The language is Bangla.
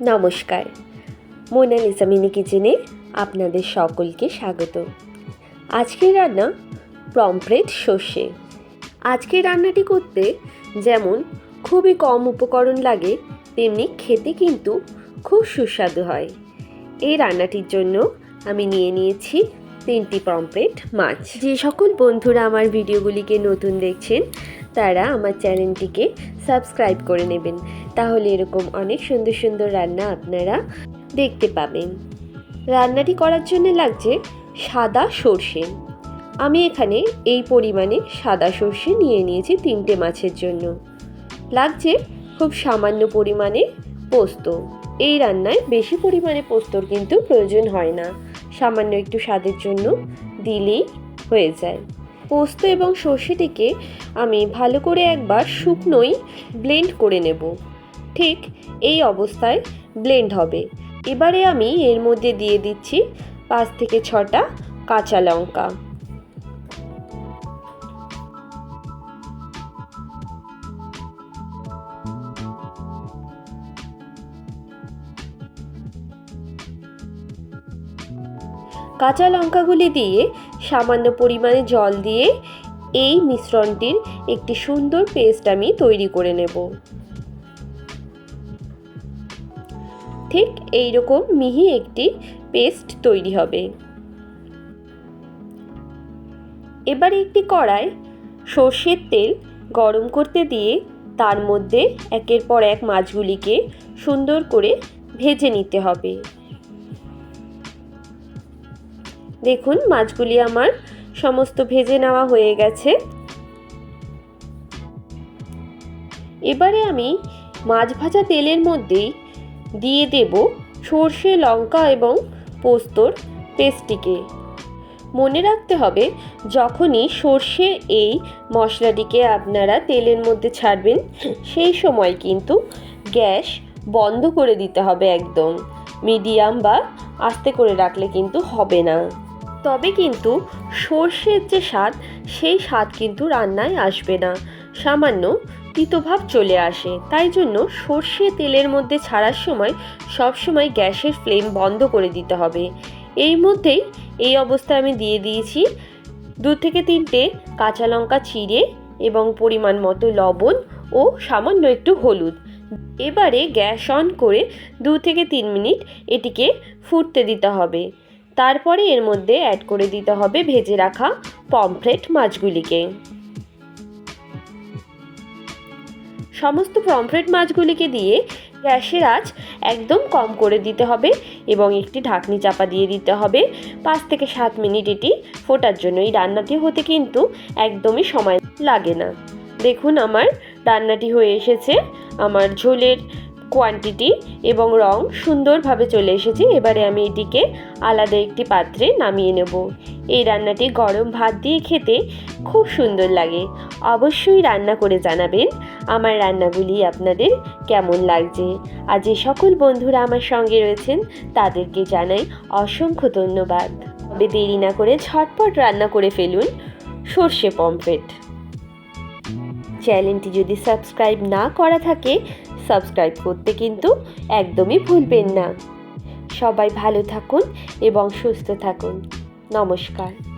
নমস্কার। মোনালিসা মিনি কিচেনে আপনাদের সকলকে স্বাগত। আজকের রান্না পমফ্রেট সর্ষে। আজকের রান্নাটি করতে যেমন খুবই কম উপকরণ লাগে, তেমনি খেতে কিন্তু খুব সুস্বাদু হয়। এই রান্নাটির জন্য আমি নিয়ে নিয়েছি তিনটি পমফ্রেট মাছ। যে সকল বন্ধুরা আমার ভিডিওগুলিকে নতুন দেখছেন, তারা আমার চ্যানেলটিকে সাবস্ক্রাইব করে নেবেন। তাহলে এরকম অনেক সুন্দর সুন্দর রান্না আপনারা দেখতে পাবেন। রান্নাটি করার জন্য লাগছে সাদা সর্ষে। আমি এখানে এই পরিমাণে সাদা সর্ষে নিয়ে নিয়েছি তিনটে মাছের জন্য। লাগছে খুব সামান্য পরিমাণে পোস্ত। এই রান্নায় বেশি পরিমাণে পোস্তর কিন্তু প্রয়োজন হয় না। সামান্য একটু স্বাদের জন্য দিলেই হয়ে যায়। পোস্ত এবং সর্ষেটিকে আমি ভালো করে একবার শুকনোই ব্লেন্ড করে নেব। ঠিক এই অবস্থায় ব্লেন্ড হবে। এবারে আমি এর মধ্যে দিয়ে দিচ্ছি পাঁচ থেকে ছটা কাঁচা লঙ্কা। কাঁচা লঙ্কাগুলি দিয়ে সামান্য পরিমাণে জল দিয়ে এই মিশ্রণটির একটি সুন্দর পেস্ট আমি তৈরি করে নেব। ঠিক এই রকম মিহি একটি পেস্ট তৈরি হবে। এবারে একটি কড়ায় সর্ষের তেল গরম করতে দিয়ে তার মধ্যে একের পর এক মাছগুলিকে সুন্দর করে ভেজে নিতে হবে। দেখুন, মাছগুলি আমার সমস্ত ভেজে নেওয়া হয়ে গেছে। এবারে আমি মাছ ভাজা তেলের মধ্যেই দিয়ে দেব সর্ষে, লঙ্কা এবং পোস্তর পেস্টটিকে। মনে রাখতে হবে, যখনই সর্ষে এই মশলাটিকে আপনারা তেলের মধ্যে ছাড়বেন, সেই সময় কিন্তু গ্যাস বন্ধ করে দিতে হবে একদম। মিডিয়াম বা আস্তে করে রাখলে কিন্তু হবে না। তবে কিন্তু সর্ষের যে স্বাদ, সেই স্বাদ কিন্তু রান্নায় আসবে না। সামান্য তিতভাব চলে আসে। তাই জন্য সর্ষে তেলের মধ্যে ছাড়ার সময় সবসময় গ্যাসের ফ্লেম বন্ধ করে দিতে হবে। এই মধ্যেই এই অবস্থায় আমি দিয়ে দিয়েছি দু থেকে তিনটে কাঁচা লঙ্কা চিড়ে এবং পরিমাণ মতো লবণ ও সামান্য একটু হলুদ। এবারে গ্যাস অন করে দু থেকে তিন মিনিট এটিকে ফুটতে দিতে হবে। তারপরে এর মধ্যে অ্যাড করে দিতে হবে ভেজে রাখা পমফ্রেট মাছগুলিকে। সমস্ত পমফ্রেট মাছগুলিকে দিয়ে গ্যাসের আঁচ একদম কম করে দিতে হবে এবং একটি ঢাকনি চাপা দিয়ে দিতে হবে। পাঁচ থেকে সাত মিনিট এটি ফোটার জন্য এই রান্নাটি হতে কিন্তু একদমই সময় লাগে না। দেখুন আমার রান্নাটি হয়ে এসেছে। আমার ঝোলের কোয়ান্টিটি এবং রং সুন্দরভাবে চলে এসেছে। এবারে আমি এটিকে আলাদা একটি পাত্রে নামিয়ে নেব। এই রান্নাটি গরম ভাত দিয়ে খেতে খুব সুন্দর লাগে। অবশ্যই রান্না করে জানাবেন আমার রান্নাগুলি আপনাদের কেমন লাগছে। আর যে সকল বন্ধুরা আমার সঙ্গে রয়েছেন, তাদেরকে জানাই অসংখ্য ধন্যবাদ। তবে দেরি না করে ঝটপট রান্না করে ফেলুন সর্ষে পমফ্রেট। চ্যানেলটি যদি সাবস্ক্রাইব না করা থাকে, সাবস্ক্রাইব করতে কিন্তু একদমই ভুলবেন না। সবাই ভালো থাকুন এবং সুস্থ থাকুন। নমস্কার।